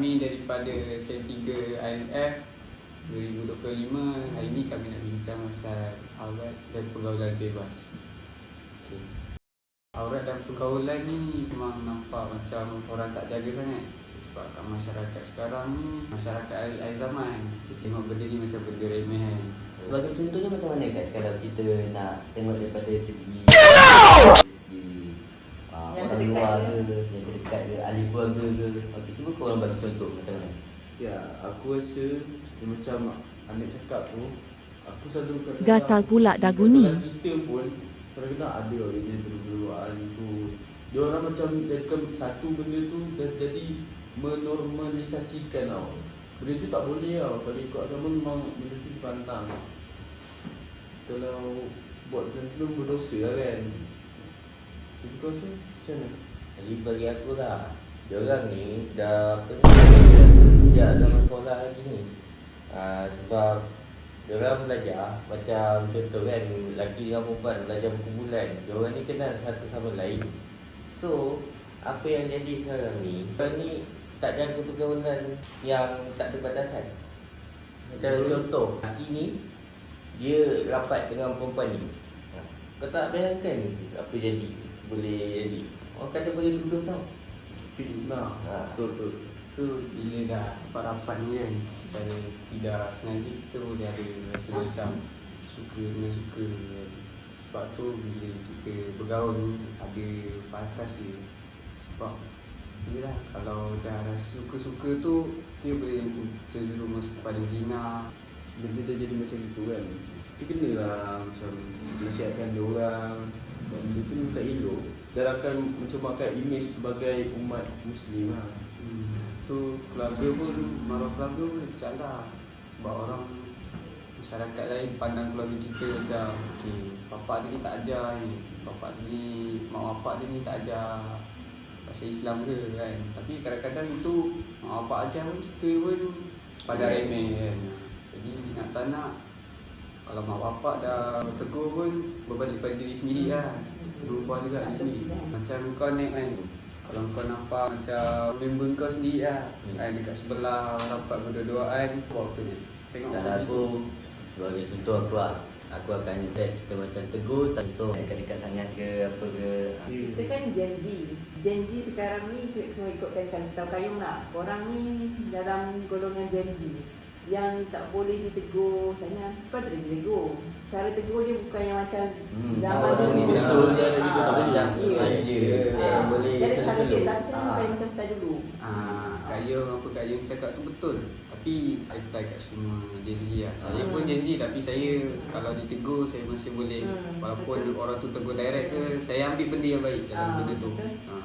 Kami daripada Sen 3 IMF 2025. Hari ini kami nak bincang pasal aurat dan pergaulan bebas. Okay. Aurat dan pergaulan ni memang nampak macam orang tak jaga sangat. Sebab kat masyarakat sekarang ni, masyarakat akhir zaman, kita tengok benda ni macam benda remeh kan. Sebagai contohnya macam mana guys kalau kita nak tengok daripada segi segi uh, Yang orang terdekat luar ke? ke, yang terdekat ke, ahli keluarga ke. Okey, cuba kau orang bagi contoh macam mana? Ya, aku rasa dia macam anak cakap tu Aku selalu kadang-kadang Gatal pula dagu ni. Kita pun Kadang-kadang ada orang yang jadi luar tu Dia orang macam jadikan satu benda tu Dan jadi menormalisasikan tau Benda tu tak boleh tau Kalau ikut agama memang benda tu dipantang Kalau buat macam tu berdosa lah kan Jadi kau rasa macam mana? Jadi bagi aku lah. Diorang ni dah apa ni dah biasa sejak zaman sekolah lagi ni. Uh, Sebab Diorang belajar macam contoh kan Lelaki dengan perempuan belajar buku bulan. Diorang ni kenal satu sama lain. So Apa yang jadi sekarang ni Diorang ni tak jaga pergaulan yang tak ada batasan. Macam contoh Lelaki ni Dia rapat dengan perempuan ni. Kau tak bayangkan apa jadi Boleh jadi. Orang kata boleh duduk tau. Fitnah Ha. Betul betul. Tu bila dah rapat-rapat ni kan secara tidak sengaja kita boleh ada rasa macam suka dengan suka. Kan sebab tu bila kita bergaul ni ada batas dia. Sebab Yelah, kalau dah rasa suka-suka tu dia boleh terjerumus kepada zina. Benda dah jadi macam itu kan kita kena lah macam nasihatkan dia orang. Sebab benda tu tak elok. Dan akan mencemarkan imej sebagai umat muslim lah. Hmm. tu keluarga pun maruah keluarga pun tercalar sebab orang masyarakat lain pandang keluarga kita macam okay, bapak dia ni tak ajar ni. Bapak dia ni mak bapak dia ni tak ajar pasal Islam ke kan. Tapi kadang-kadang itu mak bapak ajar pun kita pun pada remeh kan. Jadi nak tak nak kalau mak bapak dah tegur pun berbalik pada diri sendiri lah. Berubah juga diri sendiri. Macam kau naik kan kalau kau nampak macam member kau sendiri lah. Hmm. kan dekat sebelah rapat berdua-duaan buat apa dia? Tengok Kalau macam aku sebagai contoh aku lah. Aku akan let kita macam tegur Contoh. Dekat-dekat sangat ke apa ke. Ha. Kita kan Gen Z. Gen Z sekarang ni semua ikutkan kalau setahu kayung lah. Korang ni dalam golongan Gen Z Yang tak boleh ditegur macam mana Kau tak boleh ditegur Cara tegur dia bukan yang macam Hmm, Zaman dulu ni tegur dia ada juga Ah, macam ya. Ya, Ah, boleh Dia ada cara dia. Tapi sebenarnya Ah. bukan macam style dulu Ah, Yung apa Yung cakap tu betul Tapi apply kat semua Gen Z lah Saya Hmm. pun Gen Z tapi saya kalau ditegur saya masih boleh Hmm, Walaupun betul. orang tu tegur direct ke Saya ambil benda yang baik dalam Ah, benda tu betul. Ah.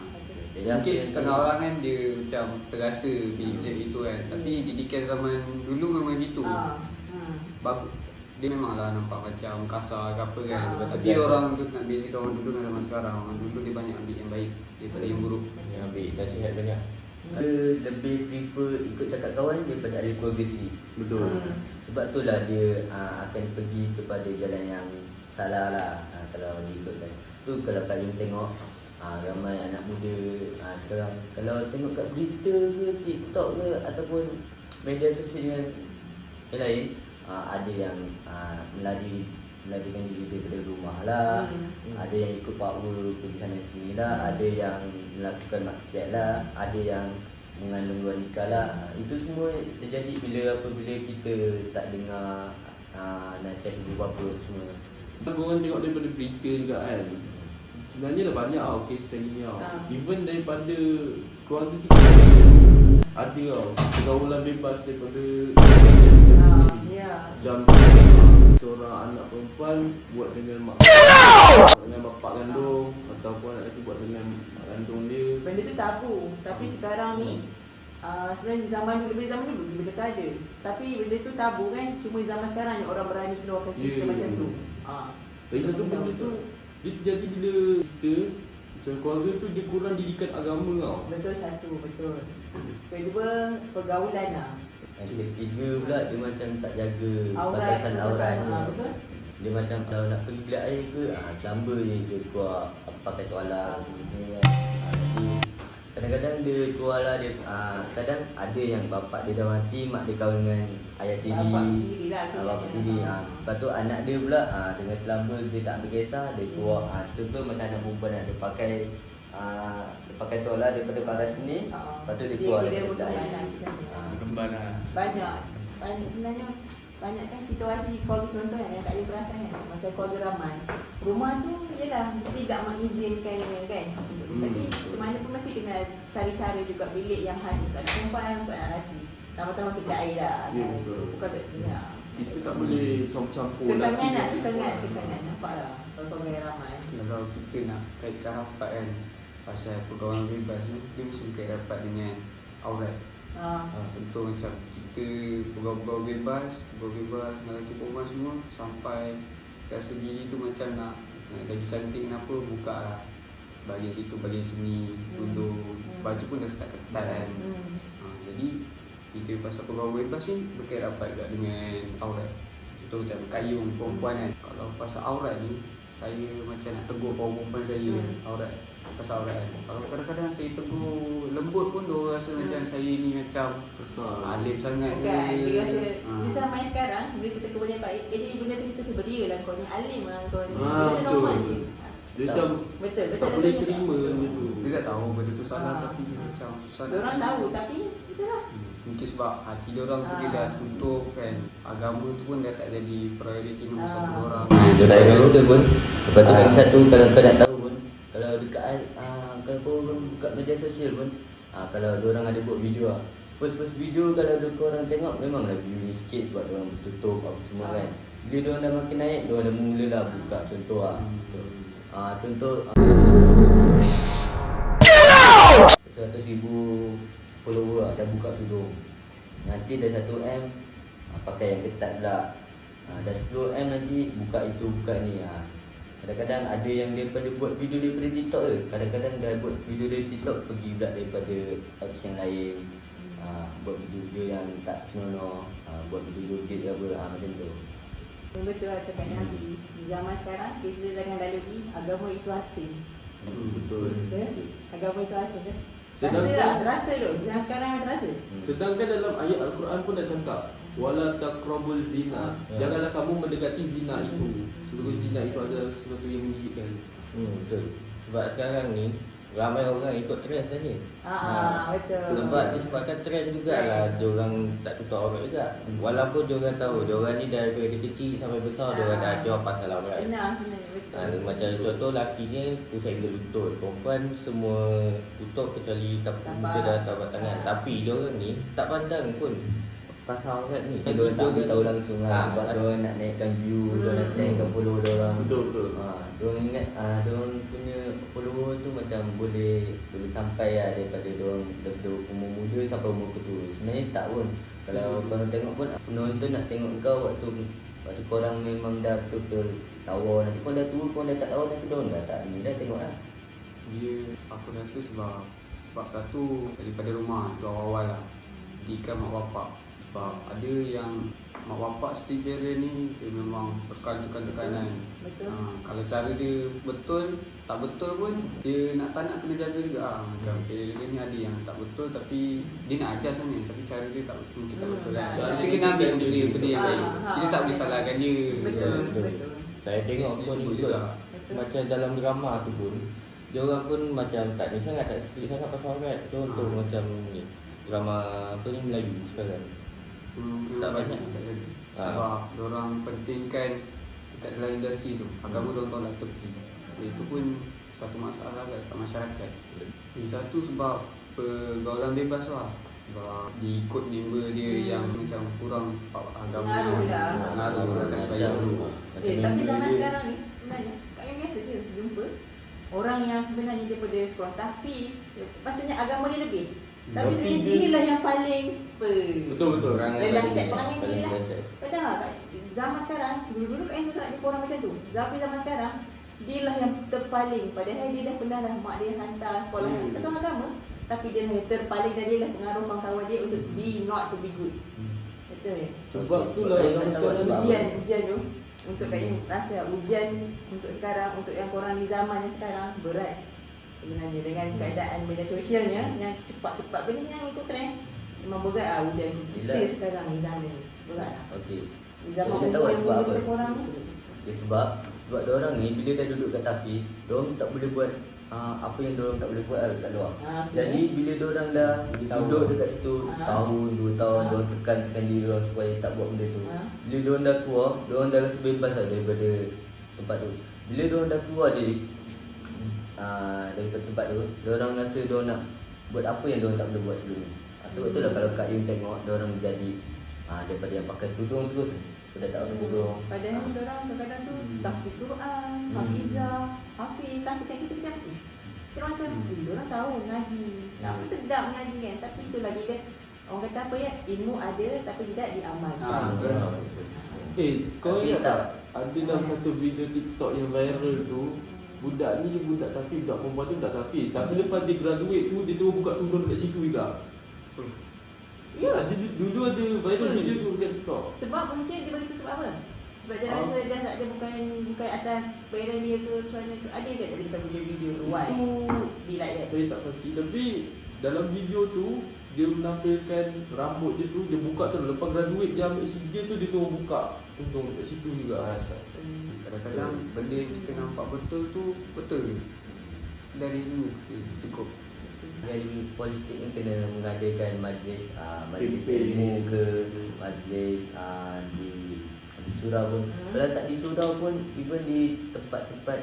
Jadi Mungkin setengah orang kan dia macam terasa bila cakap itu kan. Tapi didikan zaman dulu memang gitu. Ah, hmm. Bagus dia memanglah nampak macam kasar ke apa kan. Ah, Tapi biasa. orang tu nak biasakan orang dulu dengan zaman sekarang Orang dulu dia banyak ambil yang baik daripada yang buruk. Yang ambil nasihat banyak. Dia lebih prefer ikut cakap kawan daripada ahli keluarga sendiri. Betul. Hmm. Sebab tu lah dia uh, akan pergi kepada jalan yang salah lah uh, Kalau diikutkan Tu kalau kalian tengok uh, Ramai anak muda. Uh, sekarang Kalau tengok kat berita ke, TikTok ke Ataupun media sosial yang, lain uh, Ada yang uh, melari melarikan diri daripada rumah lah. Hmm. Ada yang ikut power pergi sana sini lah. Ada yang melakukan maksiat lah. Ada yang mengandung luar nikah lah. Ah, Itu semua terjadi bila apabila kita tak dengar uh, nasihat ibu bapa semua. Korang tengok daripada berita juga kan Sebenarnya dah banyak tau kes ni tau. Ah. Even daripada keluarga kita Ada tau Pergaulan bebas daripada Ah, sendiri. Ya. Macam ah, seorang anak perempuan buat dengan mak dengan bapak kandung Ataupun anak lelaki buat dengan mak kandung dia. Benda tu tabu. Tapi sekarang ni uh, Sebenarnya di zaman dulu Daripada zaman dulu Benda tu ada. Tapi benda tu tabu kan? Cuma di zaman sekarang ni Orang berani keluarkan cerita Ya. macam tu. Uh. Lagi satu benda tu Dia terjadi bila kita Macam keluarga tu dia kurang didikan agama tau. Betul satu Betul. Kedua Pergaulan lah. Yang ketiga pula dia macam tak jaga Aurat batasan aurat sama, dia. Betul. Dia macam kalau nak pergi bilik air ke ah, Selamba je dia keluar apa pakai tuala macam ni kan. ah, Kadang-kadang dia keluar lah dia uh, Kadang ada yang bapak dia dah mati Mak dia kahwin dengan ayah tiri Bapak tiri lah Ah, Bapak tiri uh, Lepas tu anak dia pula uh, Dengan selamba dia tak ambil kisah Dia keluar uh, Contoh macam anak perempuan lah Dia pakai uh, Dia pakai tu lah daripada sini Ah. Lepas tu dia Dia keluar kira berkembang macam tu. Ah. Kembar lah. Banyak Banyak sebenarnya banyak kan situasi keluarga contoh kan yang tak boleh perasan kan? Macam keluarga ramai. Rumah tu yelah tidak mengizinkan kan? Hmm, tapi semana pun mesti kena cari cara juga bilik yang khas. Untuk anak perempuan untuk anak lelaki. Tambah-tambah kedai air lah. Ya, kan betul. Bukan tak ya. Kita tak boleh campur-campur Kekangan nak, lelaki kekangan, dengan- kekangan Nampak lah kalau keluarga ramai. Kalau kita nak kaitkan rapat kan Pasal pergaulan bebas ni Dia mesti kait rapat dengan aurat ha. ha, Contoh macam kita bergaul-gaul bebas Bergaul bebas dengan lelaki perempuan semua Sampai rasa diri tu macam nak, nak lagi cantik kenapa Buka lah Bahagian situ, bahagian sini Hmm. Tunduk Hmm. Baju pun dah start ketat kan hmm. ha, Jadi kita pasal pergaulan bebas ni Berkait rapat juga dengan aurat Contoh macam kayung perempuan kan Kalau pasal aurat ni Saya macam nak tegur kaum perempuan saya Hmm. Aurat Pasal aurat kan Kalau kadang-kadang saya tegur lembut pun Dia rasa macam saya ni macam Kesal. Alim sangat Bukan, ke. dia rasa Ha. Di zaman sekarang Bila kita kemudian baik Eh jadi benda tu kita seberia lah kau ni Alim lah kau ni Ah, Benda betul. normal je Dia macam Betul, betul tak betul, boleh terima benda tu. Dia tak tahu benda tu salah Ah. Tapi dia macam susah Dia orang tahu tapi Betul lah Hmm, Mungkin sebab hati dia orang tu dia Ah. dah tutup kan. Agama tu pun dah tak jadi prioriti nombor Ah. satu orang Dia tak payah betul pun. Lepas tu Ah. lagi satu kalau kau nak tahu pun Kalau dekat uh, Kalau kau orang buka media sosial pun uh, Kalau orang ada buat video lah First-first video kalau ada orang tengok Memanglah view ni sikit sebab orang tutup apa semua kan. Bila orang dah makin naik Diorang dah mula lah buka contoh lah uh, Contoh Seratus ribu follower lah dah buka tudung. Nanti dah 1M uh, pakai yang ketat pula. Uh, Dah 10M nanti buka itu buka ni uh. Kadang-kadang ada yang daripada buat video daripada TikTok ke Kadang-kadang dah buat video dari TikTok pergi pula daripada apps yang lain. Uh, Buat video-video yang tak senonoh uh, Buat video joget ke apa uh, macam tu betul lah cakap ni Habib Di zaman sekarang Kita jangan lalui Agama itu asing Hmm, betul. Ya? Agama itu asing kan Rasa Sedangkan- lah Terasa tu Zaman sekarang memang terasa Sedangkan dalam ayat Al-Quran pun dah cakap wala taqrabul zina. Ya. Janganlah kamu mendekati zina itu. Sesungguhnya zina itu adalah sesuatu yang menjijikkan. hmm, Betul Sebab sekarang ni Ramai orang ikut trend saja. Ah, betul. Sebab disebabkan trend jugalah Diorang tak tutup aurat juga. Walaupun diorang tahu Diorang ni dari kecil sampai besar Diorang dah ajar pasal aurat. Benar sebenarnya betul. Ha, macam contoh lelaki ni pusat hingga lutut. Perempuan semua tutup kecuali tap, Tapak. muka dan tapak tangan. Ha. Tapi diorang ni tak pandang pun pasal aurat ni Dia orang tak beritahu langsung lah Ah, Sebab dia orang nak naikkan view Dia orang nak Hmm. naikkan follow dia orang Betul betul. Ha, diorang ingat ah uh, diorang punya follower tu macam boleh boleh sampai lah daripada diorang daripada umur muda sampai umur ketua. Sebenarnya tak pun. Kalau Hmm. korang tengok pun penonton nak tengok kau waktu waktu korang memang dah betul-betul lawa nanti kau dah tua kau dah tak lawa nanti diorang dah tak ni dah tengok lah. Dia aku rasa sebab sebab satu daripada rumah tu awal-awal lah didikan mak bapak sebab ada yang mak bapak setiap parent ni dia memang tekan tekan tekanan Betul. ha, kalau cara dia betul tak betul pun dia nak tak nak kena jaga juga ha. macam parent dia ni ada yang tak betul tapi dia nak ajar sana tapi cara dia tak mungkin tak Hmm, betul kan tak. kita kena ambil benda dia- benda yang Ah, baik kita tak boleh salahkan dia Betul, Betul. betul. Saya tengok Dia pun juga. Betul. Macam dalam drama tu pun Dia orang pun macam tak ni sangat Tak strict sangat pasal aurat Contoh Ha. macam ni Drama apa ni Melayu sekarang Hmm, Tak banyak. tak jadi. Ah. Sebab orang pentingkan dekat dalam industri tu agama Hmm. hmm. tolak tepi. Itu pun satu masalah dekat masyarakat. Yang satu sebab pergaulan bebas lah. Sebab diikut member dia Hmm. yang macam kurang agama. Pengaruh lah. Pengaruh akan Macam sebaya. macam Eh, tapi member zaman dia- sekarang ni sebenarnya biasa je jumpa orang yang sebenarnya daripada sekolah tahfiz, maksudnya agama dia lebih. Tapi Tapi sebenarnya dia- dia lah yang paling apa? Betul betul. Perangai Dia perangai lah. kat zaman sekarang, dulu-dulu kat yang susah nak jumpa orang macam tu. Tapi zaman sekarang, dia lah yang terpaling. Padahal dia dah pernah lah mak dia hantar sekolah Hmm. tak sama agama. Tapi dia lah yang terpaling dan dia lah pengaruh kawan-kawan dia untuk be not to be good. Betul ya? Sebab tu lah Sebab zaman sekarang ni. Ujian, ujian tu untuk kat Im rasa ujian untuk sekarang untuk yang korang di zaman yang sekarang berat. Sebenarnya dengan keadaan media sosialnya yang cepat-cepat benda yang ikut trend memang berat lah hujan kita Yelah. sekarang ni zaman ni berat lah Okey. zaman tak tahu sebab apa. korang ni Ya, sebab sebab orang ni bila dah duduk kat tapis, orang tak boleh buat uh, apa yang orang tak boleh buat lah kat luar. Ah, okey. Jadi bila orang dah tahu. duduk dekat situ Ah. setahun, dua tahun, Ah. orang tekan-tekan diri orang supaya tak buat benda tu. Ah. Bila orang dah keluar, orang dah rasa bebas lah daripada tempat tu. Bila orang dah keluar dari uh, daripada tempat tu, orang rasa orang nak buat apa yang orang tak boleh buat sebelum ni. Ah, sebab tu lah kalau Kak Yun tengok, orang menjadi uh, daripada yang pakai tudung tu, dah tak pakai tudung. Padahal ni orang kadang-kadang tu Hmm. tahfiz Quran, Hmm. hafizah, hafiz, tapi kan kita macam "Ish, kita macam hmm. orang tahu ngaji. Tak apa sedap ngaji kan. Tapi itulah bila orang kata apa ya, ilmu ada tapi tidak diamalkan. Ah, betul. Eh, kau ingat tak. tak? Ada dalam satu video TikTok yang viral tu Budak ni budak tafiz, budak perempuan tu budak tafiz Tapi lepas dia graduate tu, dia terus buka tudung dekat situ juga Ya. Ada, dulu ada viral Hmm. video tu dekat TikTok Sebab punca dia bagi tu sebab apa? Sebab dia Ah. rasa dah tak ada bukan bukan atas parent dia ke macam mana ke. Ada ke tak dia video-video why? Itu Be like that. saya tak pasti Tapi dalam video tu Dia menampilkan rambut dia tu Dia buka terus Lepas graduate dia ambil CJ tu Dia terus buka tudung dekat situ juga Masa. Hmm. Kadang-kadang benda yang kita nampak betul tu betul ke? Dari ilmu eh, cukup. Jadi politik ni kena mengadakan majlis uh, majlis ilmu ke majlis uh, di di surau pun. Hmm. Kalau tak di surau pun even di tempat-tempat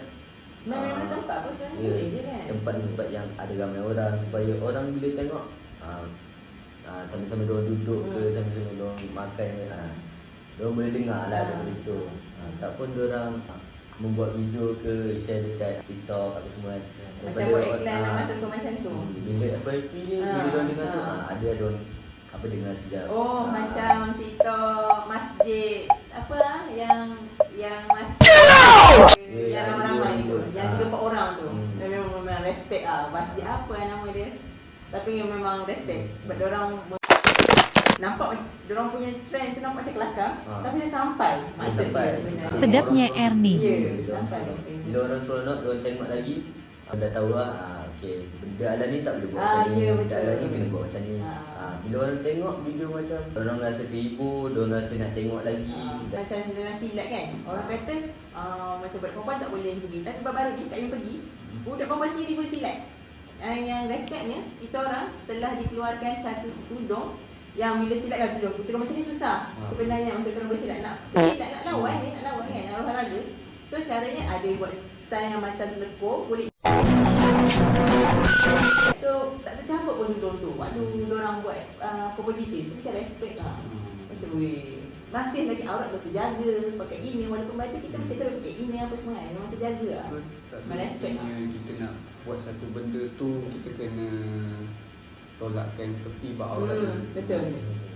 Ah. mana tempat apa sebenarnya ya, boleh je kan? tempat-tempat yang ada ramai orang supaya orang bila tengok uh, uh, sama-sama diorang duduk ke Hmm. sama-sama diorang makan uh, diorang boleh dengar lah Ah. daripada situ. Uh, tak pun diorang uh, membuat video ke share dekat TikTok apa semua kan. Macam buat iklan ah, nak masuk ke macam tu. Hmm, Bila FYP je, bila Ah, orang dengar tu, ah. ah, ada ada orang apa dengar sekejap. Oh, Ah. macam TikTok masjid apa ah yang yang masjid Ya, yang ada ramai-ramai dua tu, yang Ah. tiga empat orang tu. Hmm. Dia memang memang respect ah. Masjid apa yang nama dia? Tapi memang respect sebab dia orang nampak dia orang punya trend tu nampak macam kelakar Ah. tapi dia sampai maksud dia sebenarnya. Ah. Sedapnya Ernie. Ya, orang sampai. Bila orang seronok, orang tengok lagi, ah, dah tahu lah, ah, okay, benda ala ni tak boleh buat Ah, macam ni, ya, benda ala ni kena buat macam ni. Ah. Ah, bila orang tengok video macam, orang rasa terhibur, orang rasa nak tengok lagi. Ah, macam dalam silat kan Orang kata uh, Macam budak perempuan tak boleh pergi Tapi baru-baru ni Yun pergi Budak perempuan sendiri boleh silat uh, Yang respectnya Kita orang telah dikeluarkan satu tudung Yang bila silat yang tudung Tudung macam ni susah Ah. Sebenarnya untuk orang bersilat Nak bersilat nak lawan ni Nak lawan kan Nak olahraga So caranya ada buat style yang macam lekuk Boleh So tak tercampur pun tudung tu. Waktu orang buat uh, competition So macam respect lah. Macam weh masih lagi aurat boleh terjaga pakai ini walaupun baju kita macam tu pakai ini apa semua kan memang terjaga lah. Tak Merespek semestinya kita nak buat satu benda tu kita kena tolakkan tepi bawah hmm, betul.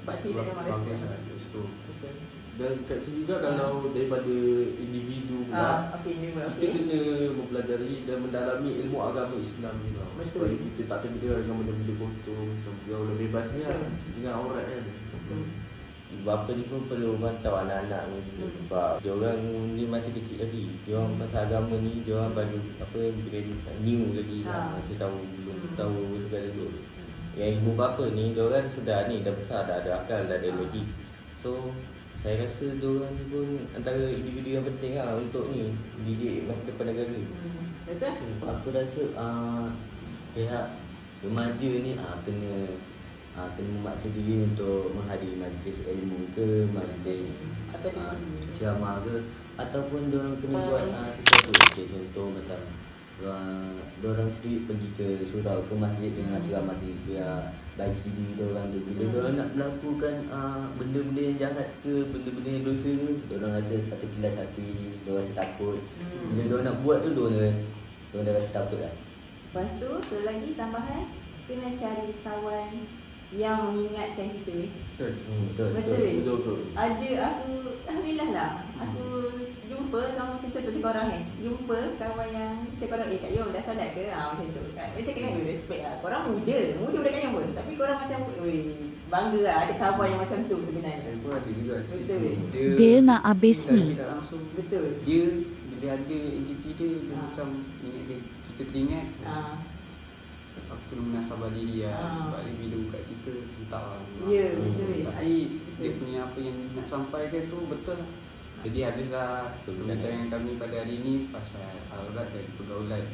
Pak Sri tak memang respect lah. situ. betul Dan kat sini juga kalau daripada individu pula ah okey ni Kita okey kena mempelajari dan mendalami ilmu agama Islam juga Betul. Supaya kita tak terbidah dengan benda-benda kotor Macam jauh lebih bebas ni lah. Dengan aurat kan betul Bapa ni pun perlu pantau anak-anak ni Hmm. sebab dia orang ni masih kecil lagi. Dia orang pasal agama ni dia orang baru apa brain new lagi Ha. lah. Masih tahu belum Hmm. tahu segala tu. Yang ibu bapa ni dia orang sudah ni dah besar dah ada akal dah ada Ha. logik. So saya rasa orang ni pun antara individu yang penting lah untuk ni didik masa depan negara. Hmm, betul. Aku rasa uh, pihak remaja ni uh, kena uh, kena memaksa diri untuk menghadiri majlis ilmu ke majlis Atau di uh, ceramah ke ataupun diorang kena Hmm. buat uh, sesuatu. Okay, contoh macam diorang, diorang sendiri pergi ke surau ke masjid dengan ceramah sendiri. Biar bagi diri diorang tu bila Hmm. diorang nak melakukan uh, benda-benda yang jahat ke benda-benda yang dosa ke diorang rasa tak terkilas hati diorang rasa takut Hmm. bila diorang nak buat tu diorang dah, diorang dah rasa takut lah lepas tu satu lagi tambahan kena cari kawan yang mengingatkan kita Betul hmm, betul Betul, weh. Betul betul ada aku alhamdulillah lah aku jumpa kawan macam contoh cakap orang kan jumpa kawan yang cakap orang eh Kak Yong dah salat ke ha, macam tu Kak- macam kan hmm. respect lah korang muda muda budak Kak Yong pun tapi korang macam weh bangga lah ada kawan yang macam tu sebenarnya Saya pun ada juga Betul. Dia nak habis ni. Langsung betul Dia bila ada entiti dia Dia Ah. macam ingat dia, Kita teringat ha. apa kena menasabah diri lah Ah. sebab dia bila buka cerita sentak lah Ya, Hmm. betul. tapi Betul. dia punya apa yang nak sampaikan tu betul lah jadi habislah perbincangan kami pada hari ini pasal aurat dan pergaulan.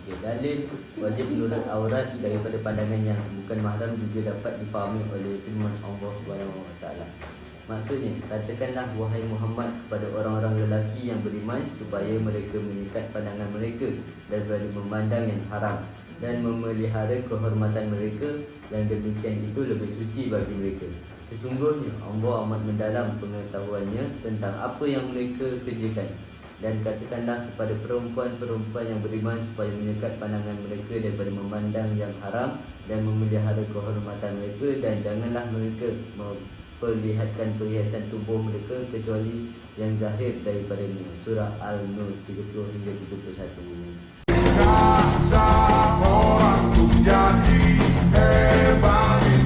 Okey, dalil wajib menurut aurat daripada pandangan yang bukan mahram juga dapat dipahami oleh firman Allah Subhanahu Wa Taala. Maksudnya, katakanlah wahai Muhammad kepada orang-orang lelaki yang beriman supaya mereka menyikat pandangan mereka daripada memandang yang haram dan memelihara kehormatan mereka yang demikian itu lebih suci bagi mereka. Sesungguhnya Allah amat mendalam pengetahuannya tentang apa yang mereka kerjakan dan katakanlah kepada perempuan-perempuan yang beriman supaya menyekat pandangan mereka daripada memandang yang haram dan memelihara kehormatan mereka dan janganlah mereka perlihatkan perhiasan tubuh mereka kecuali yang zahir daripada ini. Surah Al-Nur 30 hingga 31. Jadi hebat.